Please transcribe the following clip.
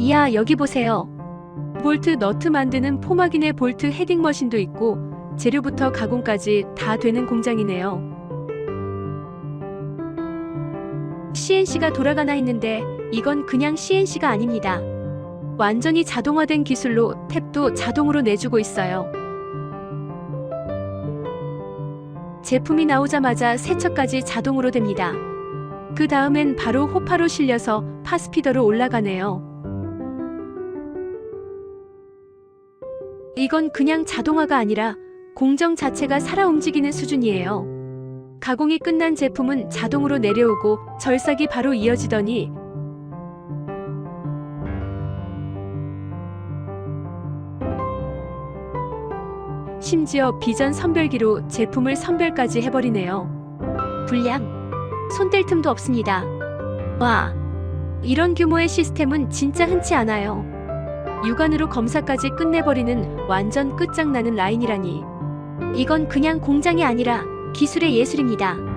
이야, 여기 보세요. 볼트 너트 만드는 포막인의 볼트 헤딩 머신도 있고 재료부터 가공까지 다 되는 공장이네요. CNC가 돌아가나 했는데 이건 그냥 CNC가 아닙니다. 완전히 자동화된 기술로 탭도 자동으로 내주고 있어요. 제품이 나오자마자 세척까지 자동으로 됩니다. 그 다음엔 바로 호파로 실려서 파스피더로 올라가네요. 이건 그냥 자동화가 아니라 공정 자체가 살아 움직이는 수준이에요. 가공이 끝난 제품은 자동으로 내려오고 절삭이 바로 이어지더니 심지어 비전 선별기로 제품을 선별까지 해버리네요. 불량. 손댈 틈도 없습니다. 와. 이런 규모의 시스템은 진짜 흔치 않아요. 육안으로 검사까지 끝내버리는 완전 끝장나는 라인이라니. 이건 그냥 공장이 아니라 기술의 예술입니다.